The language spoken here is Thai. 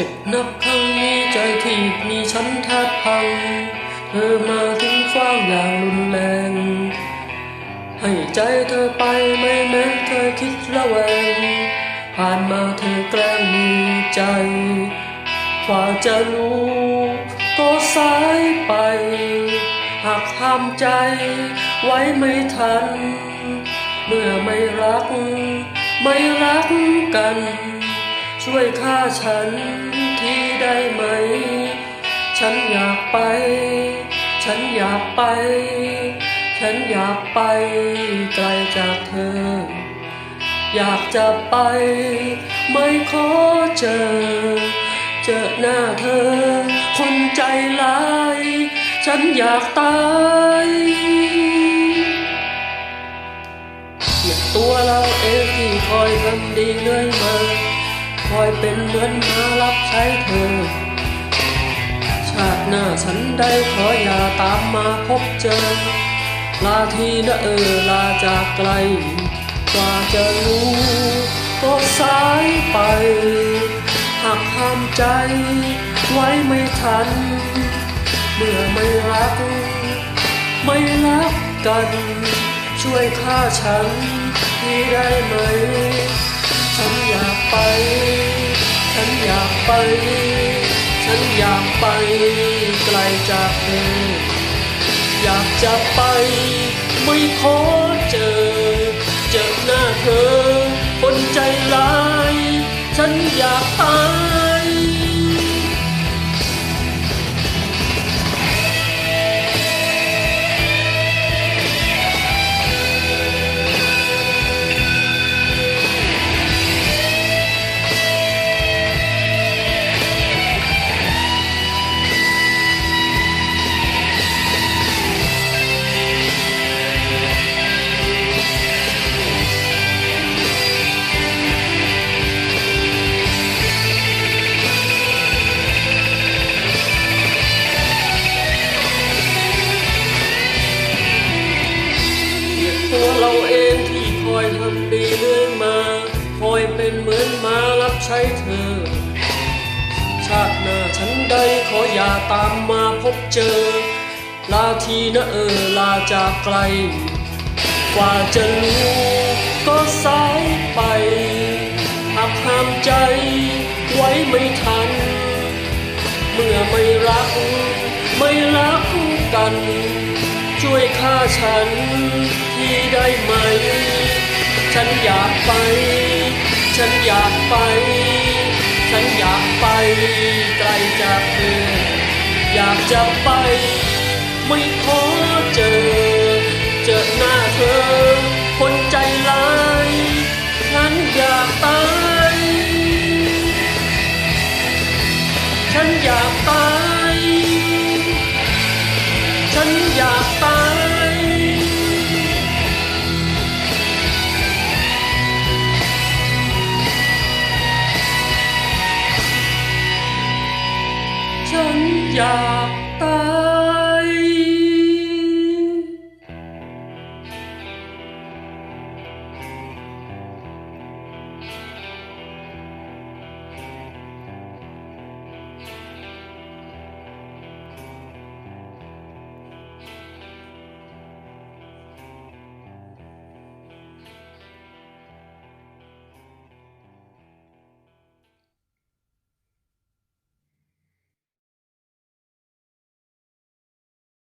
เจ็บนับครั้งนี้ใจที่มีฉันแทบพัง เธอมาทิ้งฟ้างอย่างรุนแรง ให้ใจเธอไปไม่แม้เธอคิดระแวง ผ่านมาเธอแกล้งมีใจกว่าจะรู้ก็สายไป หากห้ามใจไว้ไม่ทัน เมื่อไม่รัก ไม่รักกัน ช่วยฆ่าฉันทีได้ไหม ฉันอยากไป ฉันอยากไป ฉันอยากไปไกลจากเธอ อยากจะไป ไม่ขอเจอ เจอหน้าเธอ คนใจร้าย ฉันอยากตายเกลียดตัวเราเองที่คอยทำดีเรื่อยมา คอยเป็นเหมือนมารับใช้เธอ ชาติหน้าฉันได้ขออย่าตามมาพบเจอ ลาทีนะเออลาจากไกล กว่าจะรู้ก็สายไปหักห้ามใจไว้ไม่ทัน เมื่อไม่รัก ไม่รักกัน ช่วยฆ่าฉันทีได้ไหม ไป ฉันอยากไปไกลจากเธอ อยากจะไปไม่ขอเจอ เจอหน้าเธอ คนใจร้าย ฉันอยากตาย อยทำดีเรื่อยมา คอยเป็นเหมือนมารับใช้เธอ ชาติหน้าฉันได้ขออย่าตามมาพบเจอ ลาทีนะเออลาจากไกล กว่าจะรู้ก็สายไปหักห้ามใจไว้ไม่ทัน เมื่อไม่รัก ไม่รักกัน ช่วยฆ่าฉันที่ได้ไหม ฉันอยากไป ฉันอยากไป ฉันอยากไปไกลจากเธอ อยากจะไป ไม่ขอเจอ เจอหน้าเธอ yeah.